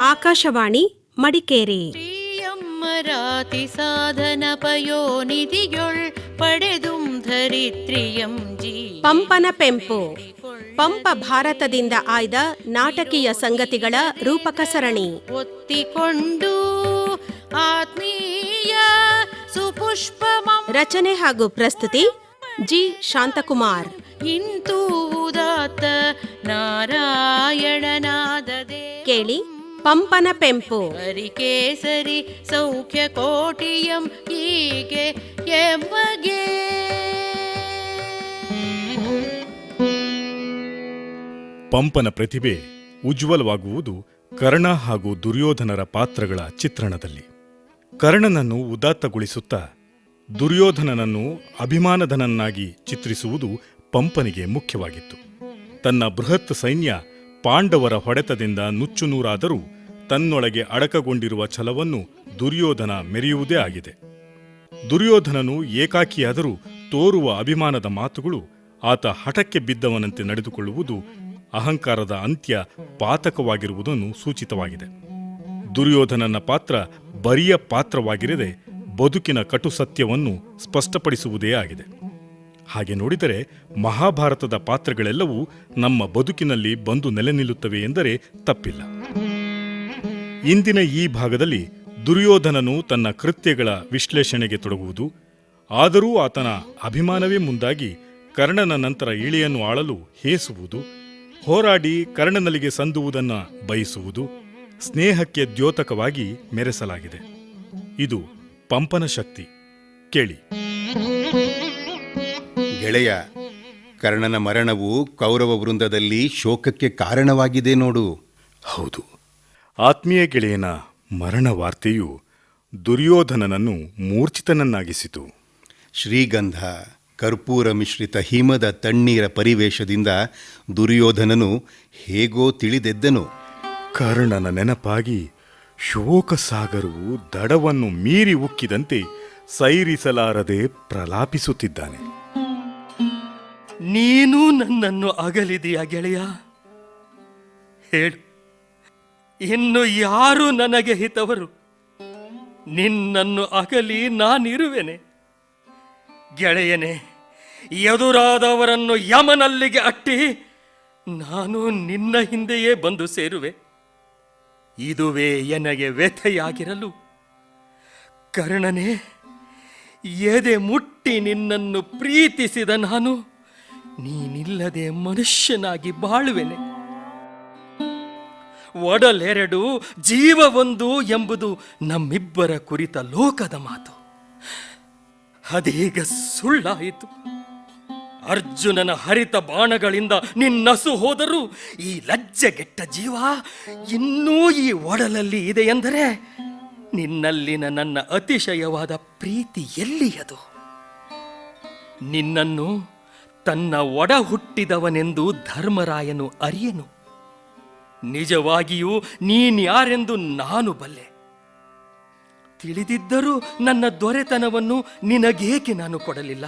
ಆಕಾಶವಾಣಿ ಮಡಿಕೇರಿ. ಶ್ರೀಯಮ್ಮರಾತಿ ಸಾಧನ ಪಯೋನಿಧಿಯೊಳ್ ಪಡೆದುಂ ಧರಿತ್ರಿಯಂ ಜೀ. ಪಂಪನ ಪೆಂಪು. ಪಂಪ ಭಾರತದಿಂದ ಆಯ್ದ ನಾಟಕೀಯ ಸಂಗತಿಗಳ ರೂಪಕ ಸರಣಿ. ಒತ್ತಿಕೊಂಡು ಆತ್ಮೀಯ ಸುಪುಷ್ಪ ರಚನೆ ಹಾಗೂ ಪ್ರಸ್ತುತಿ ಜಿ. ಶಾಂತಕುಮಾರ್. ಇಂತೂ ಉದಾತ್ತ ನಾರಾಯಣನಾದದೆ. ಕೇಳಿ. ಪಂಪನ ಪೆಂಪು. ಹರಿಕೇಸರಿ ಸೌಖ್ಯ ಕೋಟಿಯಂ ಹೀಗೆ ಎಮ್ಮಗೆ ಪಂಪನ ಪ್ರತಿಭೆ ಉಜ್ವಲವಾಗುವುದು ಕರ್ಣ ಹಾಗೂ ದುರ್ಯೋಧನರ ಪಾತ್ರಗಳ ಚಿತ್ರಣದಲ್ಲಿ. ಕರ್ಣನನ್ನು ಉದಾತ್ತಗೊಳಿಸುತ್ತಾ ದುರ್ಯೋಧನನನ್ನು ಅಭಿಮಾನಧನನ್ನಾಗಿ ಚಿತ್ರಿಸುವುದು ಪಂಪನಿಗೆ ಮುಖ್ಯವಾಗಿತ್ತು. ತನ್ನ ಬೃಹತ್ ಸೈನ್ಯ ಪಾಂಡವರ ಹೊಡೆತದಿಂದ ನುಚ್ಚುನೂರಾದರೂ ತನ್ನೊಳಗೆ ಅಡಕಗೊಂಡಿರುವ ಛಲವನ್ನು ದುರ್ಯೋಧನ ಮೆರೆಯುವುದೇ ಆಗಿದೆ. ದುರ್ಯೋಧನನು ಏಕಾಕಿಯಾದರೂ ತೋರುವ ಅಭಿಮಾನದ ಮಾತುಗಳು ಆತ ಹಠಕ್ಕೆ ಬಿದ್ದವನಂತೆ ನಡೆದುಕೊಳ್ಳುವುದು ಅಹಂಕಾರದ ಅಂತ್ಯ ಪಾತಕವಾಗಿರುವುದನ್ನು ಸೂಚಿತವಾಗಿದೆ. ದುರ್ಯೋಧನನ ಪಾತ್ರ ಬರಿಯ ಪಾತ್ರವಾಗಿರದೆ ಬದುಕಿನ ಕಟು ಸತ್ಯವನ್ನು ಸ್ಪಷ್ಟಪಡಿಸುವುದೇ ಆಗಿದೆ. ಹಾಗೆ ನೋಡಿದರೆ ಮಹಾಭಾರತದ ಪಾತ್ರಗಳೆಲ್ಲವೂ ನಮ್ಮ ಬದುಕಿನಲ್ಲಿ ಬಂದು ನೆಲೆ ನಿಲ್ಲುತ್ತವೆ ಎಂದರೆ ತಪ್ಪಿಲ್ಲ. ಇಂದಿನ ಈ ಭಾಗದಲ್ಲಿ ದುರ್ಯೋಧನನು ತನ್ನ ಕೃತ್ಯಗಳ ವಿಶ್ಲೇಷಣೆಗೆ ತೊಡಗುವುದು, ಆದರೂ ಆತನ ಅಭಿಮಾನವೇ ಮುಂದಾಗಿ ಕರ್ಣನ ನಂತರ ಇಳಿಯನ್ನು ಆಳಲು ಹೇಸುವುದು, ಹೋರಾಡಿ ಕರ್ಣನಲ್ಲಿಗೆ ಸಂದುವುದನ್ನು ಬಯಸುವುದು, ಸ್ನೇಹಕ್ಕೆ ದ್ಯೋತಕವಾಗಿ ಮೆರೆಸಲಾಗಿದೆ. ಇದು ಪಂಪನ ಶಕ್ತಿ. ಕೇಳಿ. ಗೆಳೆಯ ಕರ್ಣನ ಮರಣವು ಕೌರವ ವೃಂದದಲ್ಲಿ ಶೋಕಕ್ಕೆ ಕಾರಣವಾಗಿದೆ ನೋಡು. ಹೌದು. ಆತ್ಮೀಯ ಗೆಳೆಯನ ಮರಣ ವಾರ್ತೆಯು ದುರ್ಯೋಧನನನ್ನು ಮೂರ್ಛಿತನನ್ನಾಗಿಸಿತು. ಶ್ರೀಗಂಧ ಕರ್ಪೂರ ಮಿಶ್ರಿತ ಹಿಮದ ತಣ್ಣೀರ ಪರಿವೇಶದಿಂದ ದುರ್ಯೋಧನನು ಹೇಗೋ ತಿಳಿದೆದ್ದನು. ಕರ್ಣನ ನೆನಪಾಗಿ ಶೋಕಸಾಗರವು ದಡವನ್ನು ಮೀರಿ ಉಕ್ಕಿದಂತೆ ಸೈರಿಸಲಾರದೆ ಪ್ರಲಾಪಿಸುತ್ತಿದ್ದಾನೆ. ನೀನು ನನ್ನನ್ನು ಅಗಲಿದೆಯ ಗೆಳೆಯ? ಹೇಳು. ಇನ್ನು ಯಾರು ನನಗೆ ಹಿತವರು? ನಿನ್ನನ್ನು ಅಗಲಿ ನಾನಿರುವೆನೆ. ಗೆಳೆಯನೆ, ಎದುರಾದವರನ್ನು ಯಮನಲ್ಲಿಗೆ ಅಟ್ಟಿ ನಾನು ನಿನ್ನ ಹಿಂದೆಯೇ ಬಂದು ಸೇರುವೆ. ಇದುವೇ ಎನಗೆ ವ್ಯಥೆಯಾಗಿರಲು. ಕರ್ಣನೇ, ಎದೆ ಮುಟ್ಟಿ ನಿನ್ನನ್ನು ಪ್ರೀತಿಸಿದ ನಾನು. ನೀನಿಲ್ಲದೆ ಮನುಷ್ಯನಾಗಿ ಬಾಳುವೆನೆ. ಒಡಲೆರಡು ಜೀವ ಒಂದು ಎಂಬುದು ನಮ್ಮಿಬ್ಬರ ಕುರಿತ ಲೋಕದ ಮಾತು. ಅದೀಗ ಸುಳ್ಳಾಯಿತು. ಅರ್ಜುನನ ಹರಿತ ಬಾಣಗಳಿಂದ ನಿನ್ನಸು ಹೋದರೂ ಈ ಲಜ್ಜೆಗೆಟ್ಟ ಜೀವ ಇನ್ನೂ ಈ ಒಡಲಲ್ಲಿ ಇದೆ ಎಂದರೆ ನಿನ್ನಲ್ಲಿನ ನನ್ನ ಅತಿಶಯವಾದ ಪ್ರೀತಿ ಎಲ್ಲಿಯದು? ನಿನ್ನನ್ನು ತನ್ನ ಒಡ ಹುಟ್ಟಿದವನೆಂದು ಧರ್ಮರಾಯನು ಅರಿಯನು. ನಿಜವಾಗಿಯೂ ನೀನ್ಯಾರೆಂದು ನಾನು ಬಲ್ಲೆ. ತಿಳಿದಿದ್ದರೂ ನನ್ನ ದೊರೆತನವನ್ನು ನಿನಗೇಕೆ ನಾನು ಕೊಡಲಿಲ್ಲ?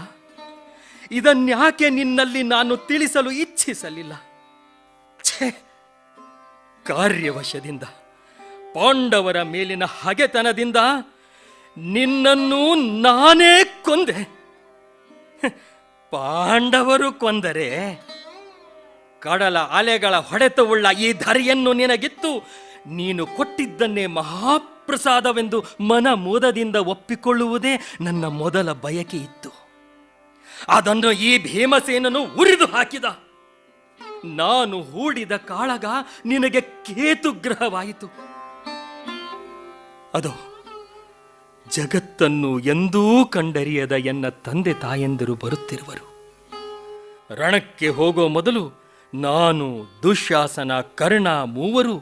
ಇದನ್ಯಾಕೆ ನಿನ್ನಲ್ಲಿ ನಾನು ತಿಳಿಸಲು ಇಚ್ಛಿಸಲಿಲ್ಲ? ಛೇ, ಕಾರ್ಯವಶದಿಂದ, ಪಾಂಡವರ ಮೇಲಿನ ಹಗೆತನದಿಂದ ನಿನ್ನನ್ನು ನಾನೇ ಕೊಂದೆ. ಪಾಂಡವರು ಕೊಂದರೆ ಕಡಲ ಅಲೆಗಳ ಹೊಡೆತವುಳ್ಳ ಈ ಧರೆಯನ್ನು ನಿನಗಿತ್ತು. ನೀನು ಕೊಟ್ಟಿದ್ದನ್ನೇ ಮಹಾಪ್ರಸಾದವೆಂದು ಮನ ಮೋದದಿಂದ ಒಪ್ಪಿಕೊಳ್ಳುವುದೇ ನನ್ನ ಮೊದಲ ಬಯಕೆ ಇತ್ತು. ಅದನ್ನು ಈ ಭೀಮಸೇನನು ಉರಿದು ಹಾಕಿದ. ನಾನು ಹೂಡಿದ ಕಾಳಗ ನಿನಗೆ ಕೇತುಗ್ರಹವಾಯಿತು. ಅದು ಜಗತ್ತನ್ನು ಎಂದೂ ಕಂಡರಿಯದ ಎನ್ನ ತಂದೆ ತಾಯಂದಿರು ಬರುತ್ತಿರುವರು. ರಣಕ್ಕೆ ಹೋಗೋ ಮೊದಲು ನಾನು ದುಶ್ಯಾಸನ ಕರ್ಣ ಮೂವರು,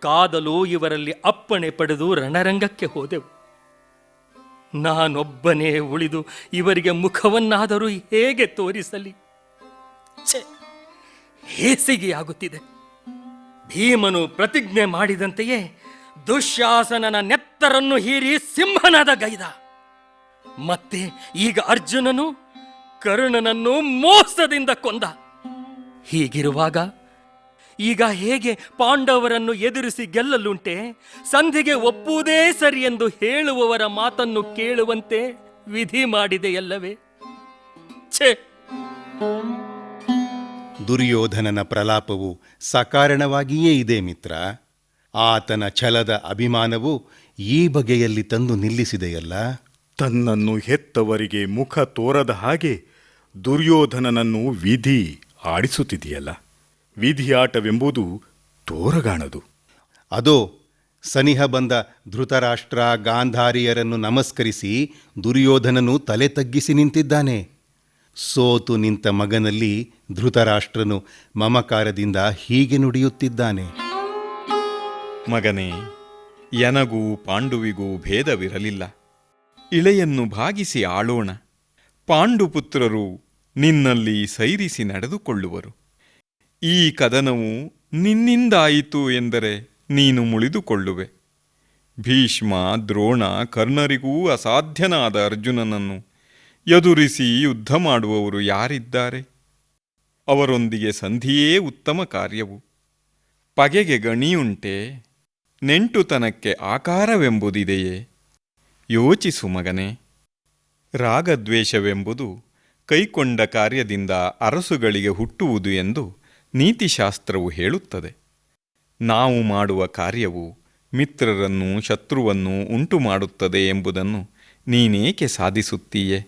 ಕಾದಲು ಇವರಲ್ಲಿ ಅಪ್ಪಣೆ ಪಡೆದು ರಣರಂಗಕ್ಕೆ ಹೋದೆವು. ನಾನೊಬ್ಬನೇ ಉಳಿದು ಇವರಿಗೆ ಮುಖವನ್ನಾದರೂ ಹೇಗೆ ತೋರಿಸಲಿ? ಹೇಸಿಗೆಯಾಗುತ್ತಿದೆ ಭೀಮನು ಪ್ರತಿಜ್ಞೆ ಮಾಡಿದಂತೆಯೇ ದುಶ್ಯಾಸನನ ನೆತ್ತರನ್ನು ಹೀರಿ ಸಿಂಹನಾದ ಗೈದ. ಮತ್ತೆ ಈಗ ಅರ್ಜುನನು ಕರ್ಣನನ್ನು ಮೋಸದಿಂದ ಕೊಂದ. ಹೀಗಿರುವಾಗ ಈಗ ಹೇಗೆ ಪಾಂಡವರನ್ನು ಎದುರಿಸಿ ಗೆಲ್ಲಲುಂಟೆ? ಸಂಧಿಗೆ ಒಪ್ಪುವುದೇ ಸರಿ ಎಂದು ಹೇಳುವವರ ಮಾತನ್ನು ಕೇಳುವಂತೆ ವಿಧಿ ಮಾಡಿದೆಯಲ್ಲವೇ? ಛೇ! ದುರ್ಯೋಧನನ ಪ್ರಲಾಪವು ಸಕಾರಣವಾಗಿಯೇ ಇದೆ ಮಿತ್ರ. ಆತನ ಛಲದ ಅಭಿಮಾನವು ಈ ಬಗೆಯಲ್ಲಿ ತಂದು ನಿಲ್ಲಿಸಿದೆಯಲ್ಲ? ತನ್ನನ್ನು ಹೆತ್ತವರಿಗೆ ಮುಖ ತೋರದ ಹಾಗೆ ದುರ್ಯೋಧನನನ್ನು ವಿಧಿ ಆಡಿಸುತ್ತಿದೆಯಲ್ಲ? ವಿಧಿಯಾಟವೆಂಬುದು ತೋರಗಾಣದು. ಅದೋ ಸನಿಹ ಬಂದ ಧೃತರಾಷ್ಟ್ರ ಗಾಂಧಾರಿಯರನ್ನು ನಮಸ್ಕರಿಸಿ ದುರ್ಯೋಧನನು ತಲೆ ತಗ್ಗಿಸಿ ನಿಂತಿದ್ದಾನೆ. ಸೋತು ನಿಂತ ಮಗನಲ್ಲಿ ಧೃತರಾಷ್ಟ್ರನು ಮಮಕಾರದಿಂದ ಹೀಗೆ ನುಡಿಯುತ್ತಿದ್ದಾನೆ. ಮಗನೇ ಎನಗೂ ಪಾಂಡುವಿಗೂ ಭೇದವಿರಲಿಲ್ಲ. ಇಳೆಯನ್ನು ಭಾಗಿಸಿ ಆಳೋಣ. ಪಾಂಡುಪುತ್ರರು ನಿನ್ನಲ್ಲಿ ಸೈರಿಸಿ ನಡೆದುಕೊಳ್ಳುವರು. ಈ ಕದನವು ನಿನ್ನಿಂದಾಯಿತು ಎಂದರೆ ನೀನು ಮುಳಿದುಕೊಳ್ಳುವೆ. ಭೀಷ್ಮ, ದ್ರೋಣ, ಕರ್ಣರಿಗೂ ಅಸಾಧ್ಯನಾದ ಅರ್ಜುನನನ್ನು ಎದುರಿಸಿ ಯುದ್ಧ ಮಾಡುವವರು ಯಾರಿದ್ದಾರೆ? ಅವರೊಂದಿಗೆ ಸಂಧಿಯೇ ಉತ್ತಮ ಕಾರ್ಯವು. ಪಗೆಗೆ ಗಣಿಯುಂಟೆ. ನೆಂಟುತನಕ್ಕೆ ಆಕಾರವೆಂಬುದಿದೆಯೇ? ಯೋಚಿಸು ಮಗನೇ. ರಾಗದ್ವೇಷವೆಂಬುದು ಕೈಕೊಂಡ ಕಾರ್ಯದಿಂದ ಅರಸುಗಳಿಗೆ ಹುಟ್ಟುವುದು ಎಂದು ನೀತಿಶಾಸ್ತ್ರವು ಹೇಳುತ್ತದೆ. ನಾವು ಮಾಡುವ ಕಾರ್ಯವು ಮಿತ್ರರನ್ನು ಶತ್ರುವನ್ನು ಉಂಟು ಮಾಡುತ್ತದೆ ಎಂಬುದನ್ನು ನೀನೇಕೆ ಸಾಧಿಸುತ್ತೀಯೆ?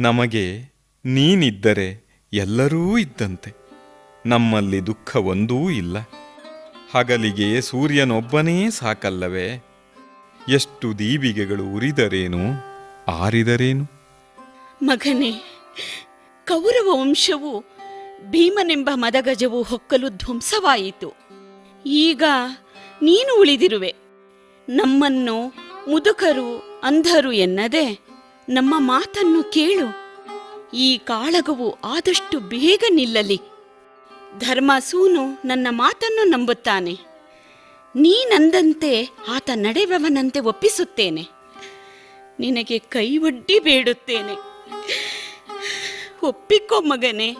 ನಮಗೆ ನೀನಿದ್ದರೆ ಎಲ್ಲರೂ ಇದ್ದಂತೆ. ನಮ್ಮಲ್ಲಿ ದುಃಖವೊಂದೂ ಇಲ್ಲ. ಹಗಲಿಗೆ ಸೂರ್ಯನೊಬ್ಬನೇ ಸಾಕಲ್ಲವೇ? ಎಷ್ಟು ದೀವಿಗೆಗಳು ಉರಿದರೇನು, ಆರಿದರೇನು? ಮಗನೇ, ಕೌರವ ವಂಶವು ಭೀಮನೆಂಬ ಮದಗಜವು ಹೊಕ್ಕಲು ಧ್ವಂಸವಾಯಿತು. ಈಗ ನೀನು ಉಳಿದಿರುವೆ. ನಮ್ಮನ್ನು ಮುದುಕರು ಅಂಧರು ಎನ್ನದೆ ನಮ್ಮ ಮಾತನ್ನು ಕೇಳು. ಈ ಕಾಳಗವು ಆದಷ್ಟು ಬೇಗ ನಿಲ್ಲಲಿ. ಧರ್ಮಸೂನು ನನ್ನ ಮಾತನ್ನು ನಂಬುತ್ತಾನೆ. ನೀನಂದಂತೆ ಆತ ನಡೆವವನಂತೆ ಒಪ್ಪಿಸುತ್ತೇನೆ. ನಿನಗೆ ಕೈ ಒಡ್ಡಿ ಬೇಡುತ್ತೇನೆ. ಒಪ್ಪಿಕೋ ಮಗನೇ.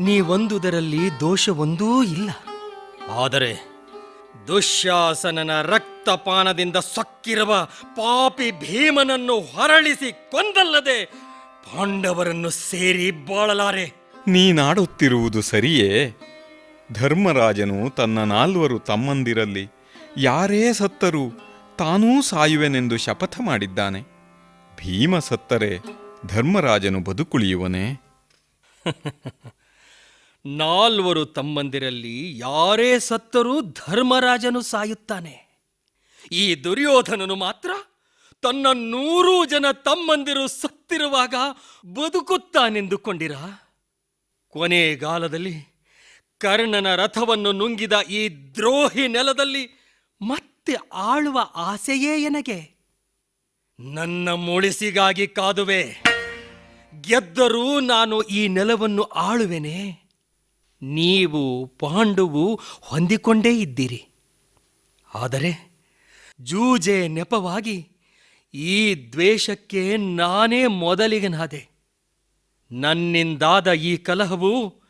ನೀವೊಂದುದರಲ್ಲಿ ದೋಷವೊಂದೂ ಇಲ್ಲ. ಆದರೆ ದುಶ್ಯಾಸನನ ರಕ್ತಪಾನದಿಂದ ಸೊಕ್ಕಿರುವ ಪಾಪಿ ಭೀಮನನ್ನು ಹೊರಳಿಸಿ ಕೊಂದಲ್ಲದೆ ಪಾಂಡವರನ್ನು ಸೇರಿ ಬಾಳಲಾರೆ. ನೀನಾಡುತ್ತಿರುವುದು ಸರಿಯೇ? ಧರ್ಮರಾಜನು ತನ್ನ ನಾಲ್ವರು ತಮ್ಮಂದಿರಲ್ಲಿ ಯಾರೇ ಸತ್ತರೂ ತಾನೂ ಸಾಯುವೆನೆಂದು ಶಪಥ ಮಾಡಿದ್ದಾನೆ. ಭೀಮ ಸತ್ತರೆ ಧರ್ಮರಾಜನು ಬದುಕುಳಿಯುವನೇ? ನಾಲ್ವರು ತಮ್ಮಂದಿರಲ್ಲಿ ಯಾರೇ ಸತ್ತರೂ ಧರ್ಮರಾಜನು ಸಾಯುತ್ತಾನೆ. ಈ ದುರ್ಯೋಧನನು ಮಾತ್ರ ತನ್ನ ನೂರು ಜನ ತಮ್ಮಂದಿರು ಸತ್ತಿರುವಾಗ ಬದುಕುತ್ತಾನೆಂದುಕೊಂಡಿರ? ಕೊನೆಗಾಲದಲ್ಲಿ ಕರ್ಣನ ರಥವನ್ನು ನುಂಗಿದ ಈ ದ್ರೋಹಿ ನೆಲದಲ್ಲಿ ಮತ್ತೆ ಆಳುವ ಆಸೆಯೇ ಎನಗೆ? ನನ್ನ ಮುಳಿಸಿಗಾಗಿ ಕಾದುವೆ, ಗೆದ್ದರೂ ನಾನು ಈ ನೆಲವನ್ನು ಆಳುವೆನೆ. ನೀವು ಪಾಂಡುವು ಹೊಂದಿಕೊಂಡೇ ಇದ್ದೀರಿ. ಆದರೆ ಜೂಜೆ ನೆಪವಾಗಿ ಈ ದ್ವೇಷಕ್ಕೆ ನಾನೇ ಮೊದಲಿಗನಾದೆ. ನನ್ನಿಂದಾದ ಈ ಕಲಹವು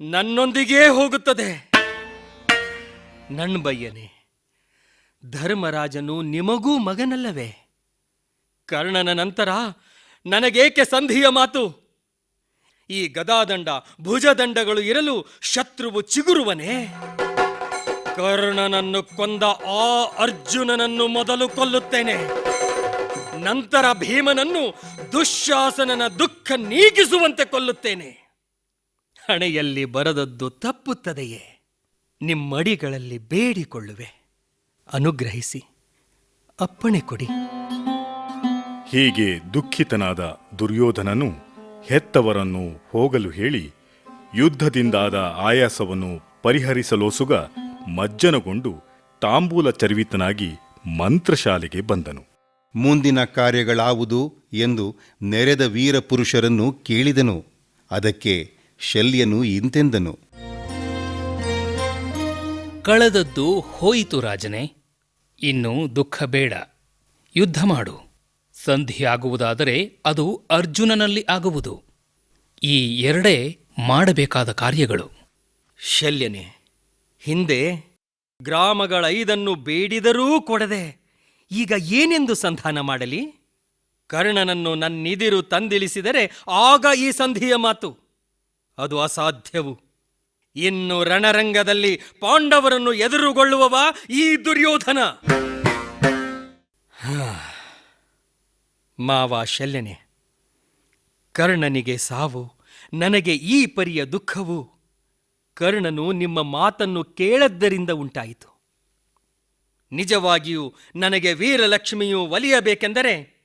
ನನ್ನೊಂದಿಗೇ ಹೋಗುತ್ತದೆ. ನನ್ನ ಬಯ್ಯನೆ ಧರ್ಮರಾಜನು ನಿಮಗೂ ಮಗನಲ್ಲವೇ? ಕರ್ಣನ ನಂತರ ನನಗೇಕೆ ಸಂಧಿಯ ಮಾತು? ಈ ಗದಾದಂಡ, ಭುಜದಂಡಗಳು ಇರಲು ಶತ್ರುವು ಚಿಗುರುವನೇ? ಕರ್ಣನನ್ನು ಕೊಂದ ಆ ಅರ್ಜುನನನ್ನು ಮೊದಲು ಕೊಲ್ಲುತ್ತೇನೆ. ನಂತರ ಭೀಮನನ್ನು ದುಶ್ಯಾಸನನ ದುಃಖ ನೀಗಿಸುವಂತೆ ಕೊಲ್ಲುತ್ತೇನೆ. ಹಣೆಯಲ್ಲಿ ಬರದದ್ದು ತಪ್ಪುತ್ತದೆಯೇ? ನಿಮ್ಮಡಿಗಳಲ್ಲಿ ಬೇಡಿಕೊಳ್ಳುವೆ. ಅನುಗ್ರಹಿಸಿ. ಅಪ್ಪಣೆ ಕೊಡಿ. ಹೀಗೆ ದುಃಖಿತನಾದ ದುರ್ಯೋಧನನು ಹೆತ್ತವರನ್ನು ಹೋಗಲು ಹೇಳಿ, ಯುದ್ಧದಿಂದಾದ ಆಯಾಸವನ್ನು ಪರಿಹರಿಸಲೋಸುಗ ಮಜ್ಜನಗೊಂಡು ತಾಂಬೂಲ ಚರ್ವಿತನಾಗಿ ಮಂತ್ರಶಾಲೆಗೆ ಬಂದನು. ಮುಂದಿನ ಕಾರ್ಯಗಳಾವುದು ಎಂದು ನೆರೆದ ವೀರ ಪುರುಷರನ್ನು ಕೇಳಿದನು. ಅದಕ್ಕೆ ಶಲ್ಯನು ಇಂತೆಂದನು. ಕಳೆದದ್ದು ಹೋಯಿತು ರಾಜನೇ ಇನ್ನು ದುಃಖ ಬೇಡ. ಯುದ್ಧ ಮಾಡು. ಸಂಧಿಯಾಗುವುದಾದರೆ ಅದು ಅರ್ಜುನನಲ್ಲಿ ಆಗುವುದು. ಈ ಎರಡೇ ಮಾಡಬೇಕಾದ ಕಾರ್ಯಗಳು. ಶಲ್ಯನೆ ಹಿಂದೆ ಗ್ರಾಮಗಳ ಐದನ್ನು ಬೇಡಿದರೂ ಕೊಡದೆ ಈಗ ಏನೆಂದು ಸಂಧಾನ ಮಾಡಲಿ? ಕರ್ಣನನ್ನು ನನ್ನಿದಿರು ತಂದಿಳಿಸಿದರೆ ಆಗ ಈ ಸಂಧಿಯ ಮಾತು. ಅದು ಅಸಾಧ್ಯವು. ಇನ್ನು ರಣರಂಗದಲ್ಲಿ ಪಾಂಡವರನ್ನು ಎದುರುಗೊಳ್ಳುವವ ಈ ದುರ್ಯೋಧನ. ಮಾವ ಶಲ್ಯನೆ, ಕರ್ಣನಿಗೆ ಸಾವು, ನನಗೆ ಈ ಪರಿಯ ದುಃಖವು. ಕರ್ಣನು ನಿಮ್ಮ ಮಾತನ್ನು ಕೇಳದ್ದರಿಂದ ಉಂಟಾಯಿತು. ನಿಜವಾಗಿಯೂ ನನಗೆ ವೀರಲಕ್ಷ್ಮಿಯು ಒಲಿಯಬೇಕೆಂದರೆ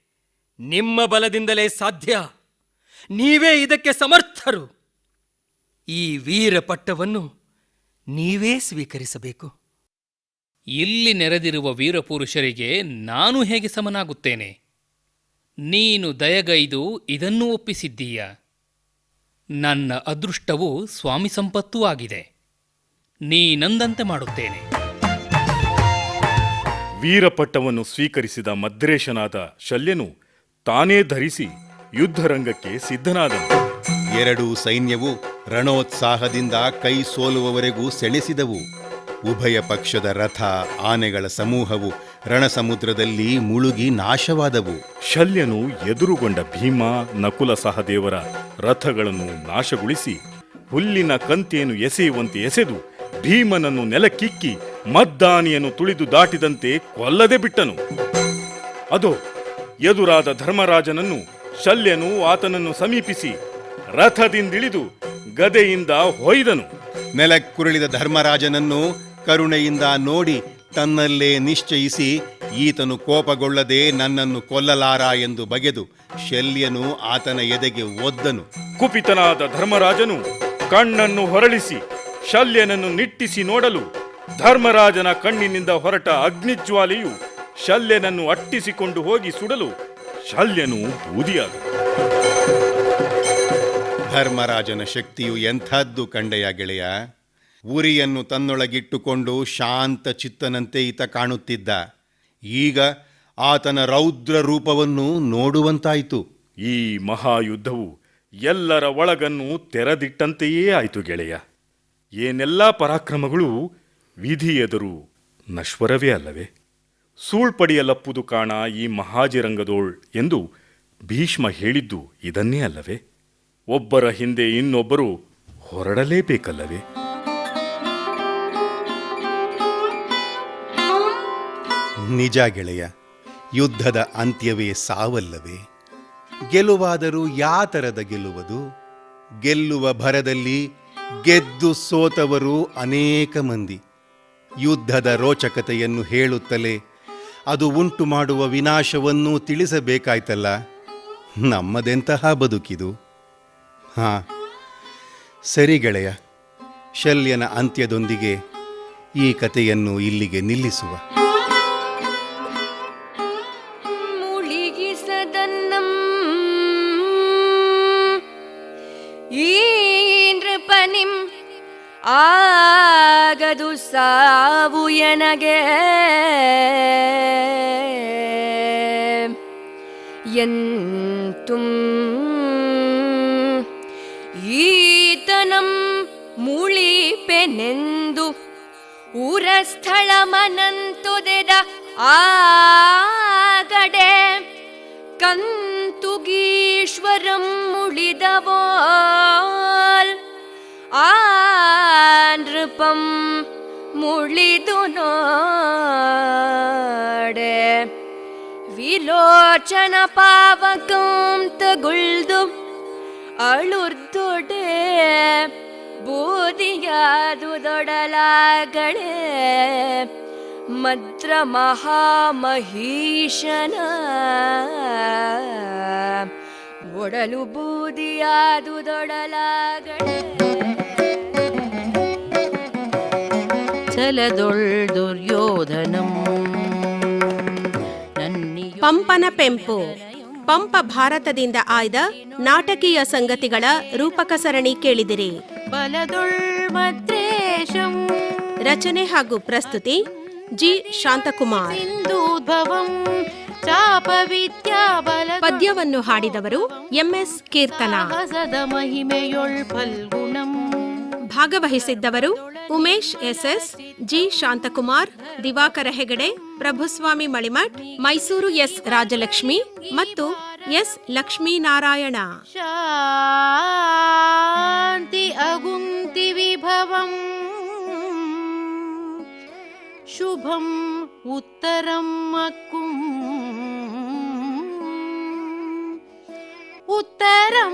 ನಿಮ್ಮ ಬಲದಿಂದಲೇ ಸಾಧ್ಯ. ನೀವೇ ಇದಕ್ಕೆ ಸಮರ್ಥರು. ಈ ವೀರ ಪಟ್ಟವನ್ನು ನೀವೇ ಸ್ವೀಕರಿಸಬೇಕು. ಇಲ್ಲಿ ನೆರೆದಿರುವ ವೀರಪುರುಷರಿಗೆ ನಾನು ಹೇಗೆ ಸಮನಾಗುತ್ತೇನೆ? ನೀನು ದಯಗೈದು ಇದನ್ನು ಒಪ್ಪಿಸಿದ್ದೀಯ. ನನ್ನ ಅದೃಷ್ಟವು ಸ್ವಾಮಿ ಸಂಪತ್ತೂ ಆಗಿದೆ. ನೀನಂದಂತೆ ಮಾಡುತ್ತೇನೆ. ವೀರಪಟ್ಟವನ್ನು ಸ್ವೀಕರಿಸಿದ ಮದ್ರೇಶನಾದ ಶಲ್ಯನು ತಾನೇ ಧರಿಸಿ ಯುದ್ಧರಂಗಕ್ಕೆ ಸಿದ್ಧನಾದನು. ಎರಡೂ ಸೈನ್ಯವು ರಣೋತ್ಸಾಹದಿಂದ ಕೈ ಸೋಲುವವರೆಗೂ ಸೆಳೆಸಿದವು. ಉಭಯ ಪಕ್ಷದ ರಥ ಆನೆಗಳ ಸಮೂಹವು ರಣಸಮುದ್ರದಲ್ಲಿ ಮುಳುಗಿ ನಾಶವಾದವು. ಶಲ್ಯನು ಎದುರುಗೊಂಡ ಭೀಮ ನಕುಲ ಸಹದೇವರ ರಥಗಳನ್ನು ನಾಶಗೊಳಿಸಿ ಹುಲ್ಲಿನ ಕಂತೆಯನ್ನು ಎಸೆಯುವಂತೆ ಎಸೆದು ಭೀಮನನ್ನು ನೆಲಕ್ಕಿಕ್ಕಿ ಮದ್ದಾನಿಯನ್ನು ತುಳಿದು ದಾಟಿದಂತೆ ಕೊಲ್ಲದೆ ಬಿಟ್ಟನು. ಅದು ಎದುರಾದ ಧರ್ಮರಾಜನನ್ನು ಶಲ್ಯನು ಆತನನ್ನು ಸಮೀಪಿಸಿ ರಥದಿಂದಿಳಿದು ಗದೆಯಿಂದ ಹೊಯ್ದನು. ನೆಲಕ್ಕುರುಳಿದ ಧರ್ಮರಾಜನನ್ನು ಕರುಣೆಯಿಂದ ನೋಡಿ ತನ್ನಲ್ಲೇ ನಿಶ್ಚಯಿಸಿ ಈತನು ಕೋಪಗೊಳ್ಳದೆ ನನ್ನನ್ನು ಕೊಲ್ಲಲಾರ ಎಂದು ಬಗೆದು ಶಲ್ಯನು ಆತನ ಎದೆಗೆ ಒದ್ದನು. ಕುಪಿತನಾದ ಧರ್ಮರಾಜನು ಕಣ್ಣನ್ನು ಹೊರಳಿಸಿ ಶಲ್ಯನನ್ನು ನಿಟ್ಟಿಸಿ ನೋಡಲು ಧರ್ಮರಾಜನ ಕಣ್ಣಿನಿಂದ ಹೊರಟ ಅಗ್ನಿಜ್ವಾಲೆಯು ಶಲ್ಯನನ್ನು ಅಟ್ಟಿಸಿಕೊಂಡು ಹೋಗಿ ಸುಡಲು ಶಲ್ಯನು ಬೂದಿಯಾದ ಧರ್ಮರಾಜನ ಶಕ್ತಿಯು ಎಂಥದ್ದು ಕಂಡೆಯ ಗೆಳೆಯ? ಉರಿಯನ್ನು ತನ್ನೊಳಗಿಟ್ಟುಕೊಂಡು ಶಾಂತ ಚಿತ್ತನಂತೆ ಈತ ಕಾಣುತ್ತಿದ್ದ. ಈಗ ಆತನ ರೌದ್ರ ರೂಪವನ್ನು ನೋಡುವಂತಾಯಿತು. ಈ ಮಹಾಯುದ್ಧವು ಎಲ್ಲರ ಒಳಗನ್ನು ತೆರೆದಿಟ್ಟಂತೆಯೇ ಆಯಿತು ಗೆಳೆಯ. ಏನೆಲ್ಲ ಪರಾಕ್ರಮಗಳು ವಿಧಿ ಎದುರು ನಶ್ವರವೇ ಅಲ್ಲವೇ? ಸೂಳ್ಪಡಿಯಲಪ್ಪುದು ಕಾಣ ಈ ಮಹಾಜಿರಂಗದೋಳ್ ಎಂದು ಭೀಷ್ಮ ಹೇಳಿದ್ದು ಇದನ್ನೇ ಅಲ್ಲವೇ? ಒಬ್ಬರ ಹಿಂದೆ ಇನ್ನೊಬ್ಬರು ಹೊರಡಲೇಬೇಕಲ್ಲವೇ? ನಿಜ ಗೆಳೆಯ, ಯುದ್ಧದ ಅಂತ್ಯವೇ ಸಾವಲ್ಲವೇ? ಗೆಲುವಾದರೂ ಯಾತರದ ಗೆಲ್ಲುವುದು? ಗೆಲ್ಲುವ ಭರದಲ್ಲಿ ಗೆದ್ದು ಸೋತವರು ಅನೇಕ ಮಂದಿ. ಯುದ್ಧದ ರೋಚಕತೆಯನ್ನು ಹೇಳುತ್ತಲೇ, ಅದು ಉಂಟು ಮಾಡುವ ವಿನಾಶವನ್ನೂ ತಿಳಿಸಬೇಕಾಯ್ತಲ್ಲ. ನಮ್ಮದೆಂತಹ ಬದುಕಿದು? ಹಾ. ಸರಿ ಗೆಳೆಯ, ಶಲ್ಯನ ಅಂತ್ಯದೊಂದಿಗೆ ಈ ಕಥೆಯನ್ನು ಇಲ್ಲಿಗೆ ನಿಲ್ಲಿಸುವ. ಆಗದು ಸಾವು ಎನಗೆ? ಎಂತುಂ ಈತನಂ ಮುಳಿಪೆನೆಂದು ಆ ಆಗಡೆ. ಕಂತುಗೀಶ್ವರಂ ಮುಳಿದವೋಲ್ ಆ ನೃಪಂ ಮುಳಿದು ನೋಡೆ. ವಿಲೋಚನ ಪಾವಕಂ ತಗುಳ್ದು ಅಳುರ್ದೊಡೆ. ಬೂದಿಯಾದುದೊಡಲಾಗಳೇ ಮದ್ರ ಮಹಾಮಹೀಶನ. ಒಡಲು ಬೂದಿಯಾದುದೊಡಲಾಗಳೇ ದುರ್ಯೋಧನಂ ಪಂಪನ ಪೆಂಪು. ಪಂಪ ಭಾರತದಿಂದ ಆಯ್ದ ನಾಟಕೀಯ ಸಂಗತಿಗಳ ರೂಪಕ ಸರಣಿ ಕೇಳಿದಿರಿ. ರಚನೆ ಹಾಗೂ ಪ್ರಸ್ತುತಿ ಜಿ. ಶಾಂತಕುಮಾರ್. ಪದ್ಯವನ್ನು ಹಾಡಿದವರು ಎಂಎಸ್ ಕೀರ್ತನ. ಸಾಹಸದ ಮಹಿಮೆಯೊಳ್ ಫಲ್ಗುಣಂ. ಭಾಗವಹಿಸಿದ್ದವರು Umesh, S S, G. Shanthakumar, Divakara Hegde, Prabhuswamy Malimath, Mysuru S. Rajalakshmi ಮತ್ತು ಎಸ್. ಲಕ್ಷ್ಮೀನಾರಾಯಣ. ಶಾಂತಿ ಅಗುಂತಿ ವಿಭವಂ. ಶುಭಂ ಉತ್ತರಂ ಅಕ್ಕುಂ. ಉತ್ತರಂ